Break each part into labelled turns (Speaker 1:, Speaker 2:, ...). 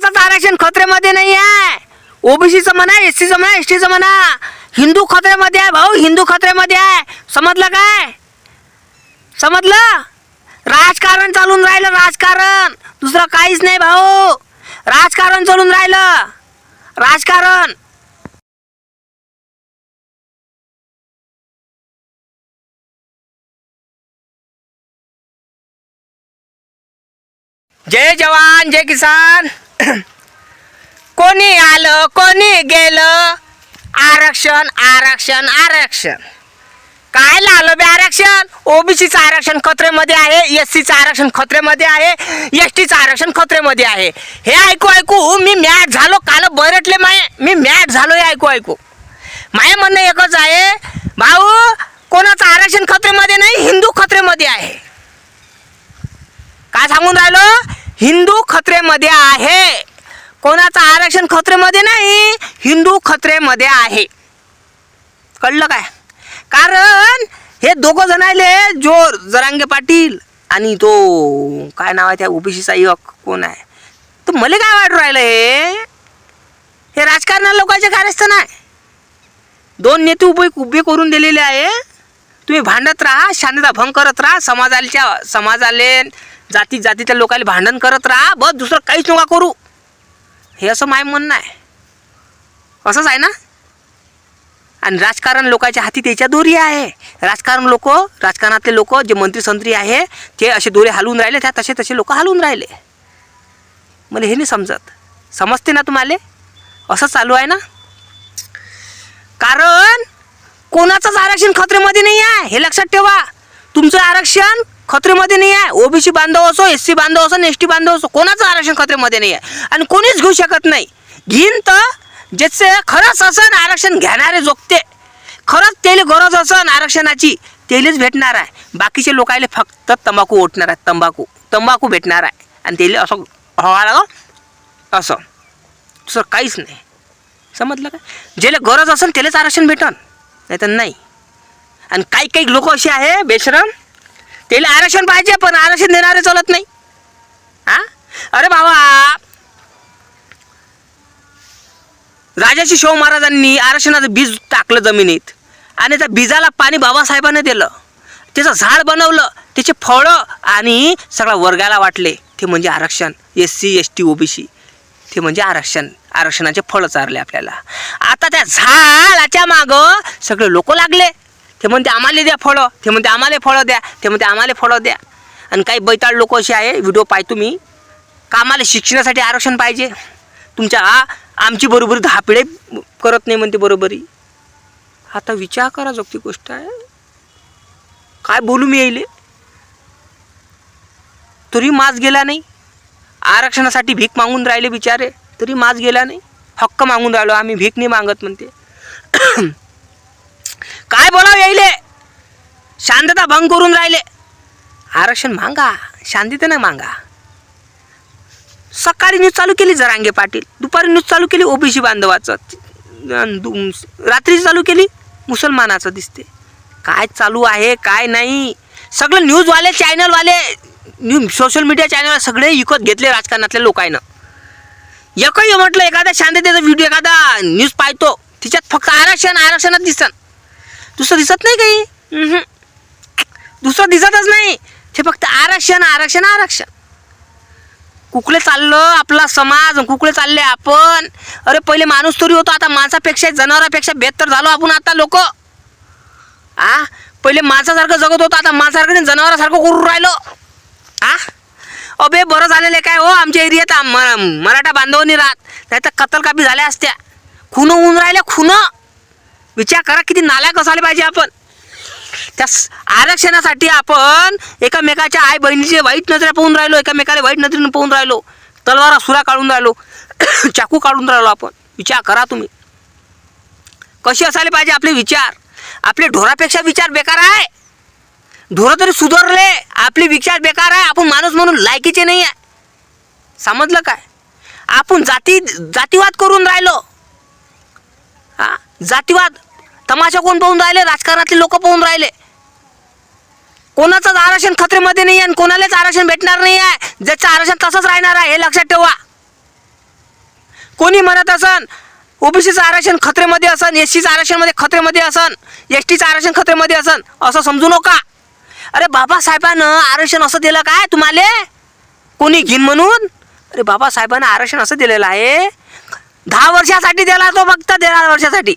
Speaker 1: कोणाचंच आरक्षण खत्रेमध्ये नाही आहे. ओबीसीचं म्हणा एस सीचं म्हणा एस टीचं म्हणा. हिंदू खत्रेमध्ये आहे भाऊ हिंदू खत्रेमध्ये आहे. समजलं काय? समजलं? राजकारण चालून राहिलं राजकारण. दुसरं काहीच नाही भाऊ. राजकारण चालून राहिलं. राजकारण. जय जवान जय किसान. कोणी आलं कोणी गेलं? आरक्षण आरक्षण आरक्षण. काय आलं बे आरक्षण? ओबीसीचं आरक्षण खत्रेमध्ये आहे एस सीचं आरक्षण खत्रेमध्ये आहे एस टीचं आरक्षण खत्रेमध्ये आहे. हे ऐकू ऐकू मी मॅट झालो काल बरटले माये. मी मॅट झालो हे ऐकू ऐकू. माय म्हणणं एकच आहे भाऊ कोणाचं आरक्षण खत्रेमध्ये नाही हिंदू खत्रेमध्ये आहे. काय सांगून राहिलो? हिंदू खत्रेमध्ये आहे. कोणाचं आरक्षण खत्रेमध्ये नाही हिंदू खत्रेमध्ये आहे. कळलं काय? कारण हे दोघं जण आले जोर जरांगे पाटील आणि तो काय नाव आहे त्या ओबीसीचा युवक? कोण आहे? तर मला काय वाटू राहिलं हे? हे राजकारणा लोकांचे कार्यस्थान आहे. दोन नेते उभे उभे करून दिलेले आहे. तुम्ही भांडत राहा शांतता भंग करत राहा समाजाच्या समाजाले जाती जातीच्या लोकांना भांडण करत राहा. बस दुसरं काहीच नका करू. हे असं माय म्हणणं आहे. असंच आहे ना? आणि राजकारण लोकांच्या हाती त्याच्या दोरी आहे. राजकारण लोक राजकारणातले लोक जे मंत्री संत्री आहे ते असे दोरे हलवून राहिले त्या तसे तसे लोक हलवून राहिले. मला हे नाही समजत. समजते ना तुम्हाला? असं चालू आहे ना? कारण कोणाचंच आरक्षण खत्रेमध्ये नाही आहे. हे लक्षात ठेवा. तुमचं आरक्षण खत्रेमध्ये नाही आहे. ओबीसी बांधव असो एस सी बांधव असो एस टी बांधव असो कोणाचं आरक्षण खत्रेमध्ये नाही आहे. आणि कोणीच घेऊ शकत नाही. घेईन तर ज्याचे खरंच असं आरक्षण घेणारे जोगते. खरंच त्याला गरज असन आरक्षणाची तेलेच भेटणार आहे. बाकीचे लोकायले फक्त तंबाखू ओटणार आहे तंबाखू. तंबाखू भेटणार आहे. आणि त्याला असं हवा लागं असं. दुसरं काहीच नाही. समजलं का? ज्याला गरज असेल त्यालाच आरक्षण भेटन. नाही तर नाही. आणि काही काही लोक असे आहे बेशरम त्याला आरक्षण पाहिजे पण आरक्षण देणारे चालत नाही. हा? अरे बाबा. राजाशी शिव महाराजांनी आरक्षणाचं बीज टाकलं जमिनीत. आणि त्या बीजाला पाणी बाबासाहेबांनी दिलं. त्याचं झाड बनवलं त्याचे फळं आणि सगळ्या वर्गाला वाटले. ते म्हणजे आरक्षण. S C S T OBC ते म्हणजे आरक्षण. आरक्षणाचे फळं चारले आपल्याला. आता त्या झाडाच्या मागं सगळे लोक लागले. ते म्हणते आम्हाला द्या फळं. ते म्हणते आम्हाला फळं द्या. ते म्हणते आम्हाला फळं द्या. आणि काही बैताळ लोक असे आहे व्हिडिओ पाहतो मी आम्हाला शिक्षणासाठी आरक्षण पाहिजे? तुमच्या हा आमची बरोबरी दहा पिढे करत नाही म्हणते बरोबरी. आता विचार करा जोगती गोष्ट आहे. काय बोलू मी येईल? तरी माज गेला नाही. आरक्षणासाठी भीक मागून राहिले बिचारे तरी माज गेला नाही. हक्क मागून राहिलो आम्ही भीक नाही मागत म्हणते. काय बोलाव यायले? शांतता भंग करून राहिले. आरक्षण मागा शांततेनं मागा. सकाळी न्यूज चालू केली जरांगे पाटील दुपारी न्यूज चालू केली ओबीसी बांधवाचं. अन रात्री चालू केली मुसलमानाचं दिसते. काय चालू आहे काय नाही. सगळं न्यूजवाले चॅनलवाले न्यूज सोशल मीडिया चॅनल सगळे विकत घेतले राजकारणातल्या लोकांना एकही म्हटलं एखादा शांततेचा व्हिडिओ एखादा न्यूज पाहतो तिच्यात फक्त आरक्षण आरक्षणच दिसन. दुसरं दिसत नाही काही. दुसरं दिसतच नाही. ते फक्त आरक्षण आरक्षण आरक्षण. कुकले चाललं आपला समाज कुकले चालले आपण. अरे पहिले माणूस तरी होतो आता माणसापेक्षा जनावरापेक्षा बेहतर झालो आपण आता लोक. आ? पहिले माणसासारखं जगत होतो आता माणसासारखं नाही, जनावरासारखं करून राहिलो. आ? अबे बरं झालेलं आहे काय हो आमच्या एरियात? मराठा बांधवांनी राहत. नाही तर कत्तल कापी झाल्या असत्या. खुनं होऊन राहिल्या खुनं विचार करा किती नालायक असायला पाहिजे आपण. त्या आरक्षणासाठी आपण एकामेकाच्या आई बहिणीचे वाईट नजरे पाहून राहिलो एकामेकाला वाईट नजरेनं पाहून राहिलो. तलवारा सुरा काढून राहिलो. चाकू काढून राहिलो आपण. विचार करा तुम्ही. कसे असायला पाहिजे आपले विचार? आपले ढोरापेक्षा विचार बेकार आहे. ढोरं तरी सुधारले. आपले विचार बेकार आहे. आपण माणूस म्हणून लायकीचे नाही आहे समजलं काय? आपण जाती जातीवाद करून राहिलो. जातीवाद. तमाशा कोण पाहून राहिले? राजकारणातले लोक पाहून राहिले. कोणाचंच आरक्षण खत्रेमध्ये नाही आहे आणि कोणालाच आरक्षण भेटणार नाही आहे ज्याचं आरक्षण तसंच राहणार आहे हे लक्षात ठेवा. कोणी म्हणत असन ओबीसीचं आरक्षण खत्रेमध्ये असन एस सीचं आरक्षणमध्ये खत्रेमध्ये असन एस टीचं आरक्षण खत्रेमध्ये असन असं समजू नका. अरे बाबासाहेबानं आरक्षण असं दिलं काय तुम्हाला? कोणी घेईन म्हणून? अरे बाबासाहेबांना आरक्षण असं दिलेलं आहे. दहा वर्षासाठी दिला तो फक्त दहा वर्षासाठी.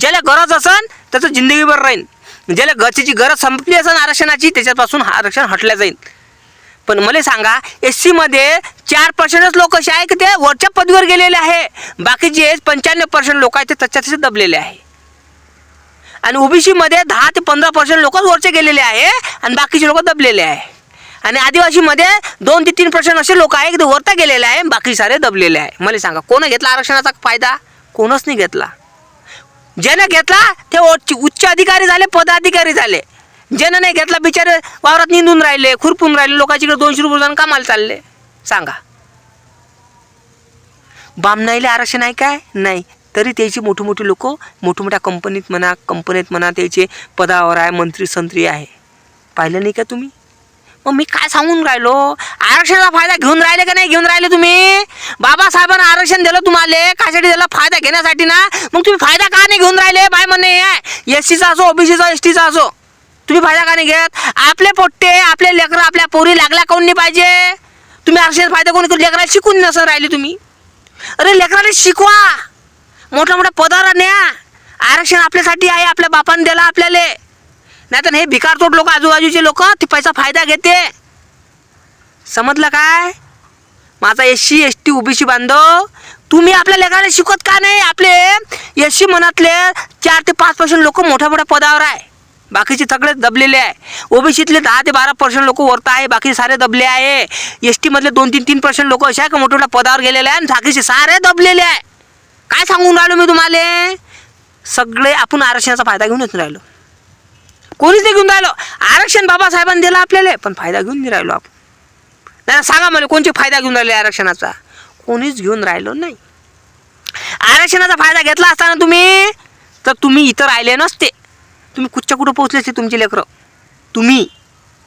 Speaker 1: ज्याला गरज असन त्याचं जिंदगीभर राहील ज्याला गरजेची गरज संपली असेल आरक्षणाची त्याच्यापासून आरक्षण हटल्या जाईल पण मला सांगा एस सीमध्ये चार पर्सेंटच लोक असे आहे की ते वरच्या पदवीवर गेलेले आहे? बाकीचे पंच्याण्णव पर्सेंट लोक आहेत ते त्याच्या तसे दबलेले आहे. आणि ओबीसीमध्ये दहा ते पंधरा पर्सेंट लोक वरचे गेलेले आहे आणि बाकीचे लोक दबलेले आहे. आणि आदिवासीमध्ये दोन ते तीन पर्सेंट असे लोक आहे की वरता गेलेले आहे बाकी सारे दबलेले आहे. मला सांगा कोण घेतला आरक्षणाचा फायदा? कोणच नाही घेतला. ज्यानं घेतला ते उच्च अधिकारी झाले पदाधिकारी झाले. ज्यानं नाही घेतला बिचारे वावरात निंदून राहिले खुरपून राहिले लोकांच्याकडे दोनशे रुपये जाऊन कामाला चालले. सांगा. बामनाईला आरक्षण आहे काय? नाही. तरी त्याची मोठी मोठी लोक मोठमोठ्या कंपनीत म्हणा कंपनीत म्हणा त्याचे पदावर आहे मंत्री संत्री आहे. पाहिलं नाही का तुम्ही? मी काय सांगून राहिलो? आरक्षणाचा फायदा घेऊन राहिले का नाही घेऊन राहिले तुम्ही? बाबासाहेबांना आरक्षण दिलं तुम्हाला कायसाठी दिलं फायदा घेण्यासाठी ना? मग तुम्ही फायदा का नाही घेऊन राहिले? बाय म्हणणे एस सीचा असो ओबीसीचा एस टीचा असो. तुम्ही फायदा का नाही घेत? आपले पोट्टे आपले लेकरं आपल्या पोरी लागल्या कोण नाही पाहिजे? तुम्ही आरक्षणाचा फायदा कोणी लेकराला शिकून नसं राहिले तुम्ही. अरे लेकराला शिकवा. मोठ्या मोठ्या पदावर न्या. आरक्षण आपल्यासाठी आहे आपल्या बापाने दिला आपल्याला. नाही तर हे भिकारतोड लोक आजूबाजूचे लोक ते पैसा फायदा घेते. समजलं काय? माझा S C S T OBC बांधव तुम्ही आपल्या लेखाला शिकवत का नाही? आपले एस सी मनातले चार ते पाच पर्सेंट लोक मोठ्या मोठ्या पदावर आहे. बाकीचे सगळे दबलेले आहे. ओबीसीतले दहा ते बारा पर्सेंट लोक वरता आहे बाकी सारे दबले आहे. एस टीमधले दोन तीन तीन पर्सेंट लोक असे आहे का मोठ्या मोठ्या पदावर गेलेले आहे आणि बाकीचे सारे दबलेले आहे. काय सांगून राहिलो मी तुम्हाला? सगळे आपण आरक्षणाचा फायदा घेऊनच राहिलो. कोणीच नाही घेऊन राहिलो. आरक्षण बाबासाहेबांनी दिलं आपल्याला पण फायदा घेऊन नाही राहिलो आपण. नाही सांगा मला कोणते फायदा घेऊन राहिले आरक्षणाचा? कोणीच घेऊन राहिलो नाही. आरक्षणाचा फायदा घेतला असताना तुम्ही तर तुम्ही इथं राहिले नसते. तुम्ही कुठच्या कुठं पोहोचले असते तुमचे लेकरं? तुम्ही.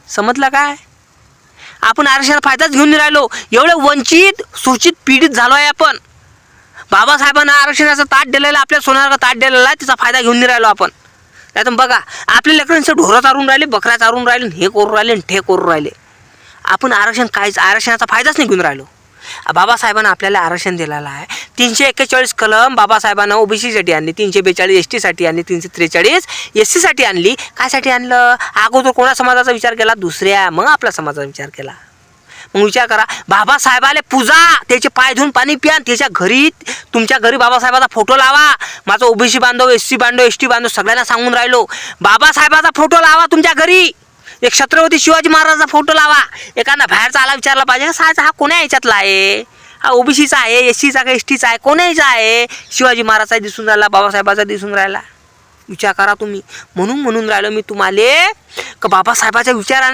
Speaker 1: समजलं काय? आपण आरक्षणाचा फायदाच घेऊन नाही राहिलो. एवढे वंचित सूचित पीडित झालो आहे आपण. बाबासाहेबांना आरक्षणाचा ताट दिलेला आपल्या सोन्याला ताट दिलेला आहे त्याचा फायदा घेऊन नाही राहिलो आपण. नाही तर बघा आपल्या लेकरांचं ढोरं चारून राहिले बकऱ्या चारून राहिले हे करून राहिले ठे करून राहिले. आपण आरक्षण काहीच आरक्षणाचा फायदाच नाही घेऊन राहिलो. बाबासाहेबांना आपल्याला आरक्षण दिलेलं आहे. तीनशे एक्केचाळीस कलम बाबासाहेबांना ओबीसीसाठी आणली तीनशे बेचाळीस एस टीसाठी आणली तीनशे त्रेचाळीस एस सीसाठी आणली. कायसाठी आणलं? अगोदर कोणा समाजाचा विचार केला? दुसऱ्या मग आपल्या समाजाचा विचार केला. मग विचार करा बाबासाहेबाले पूजा त्याचे पाय धुवून पाणी प्या त्याच्या घरी तुमच्या घरी बाबासाहेबाचा फोटो लावा. माझा ओबीसी बांधव एस सी बांधव एस टी बांधव सगळ्यांना सांगून राहिलो. बाबासाहेबाचा फोटो लावा तुमच्या घरी. एक छत्रपती शिवाजी महाराजाचा फोटो लावा. एखादा बाहेरचा आला विचारला पाहिजे सायचा हा कोण्या याच्यातला आहे? हा ओबीसीचा आहे एस सीचा का एस टीचा आहे कोण्या याचा आहे? शिवाजी महाराजचा दिसून राहिला बाबासाहेबाचा दिसून राहिला. विचार करा तुम्ही. म्हणून म्हणून राहिलो मी तुम्हाला का बाबासाहेबाच्या विचाराने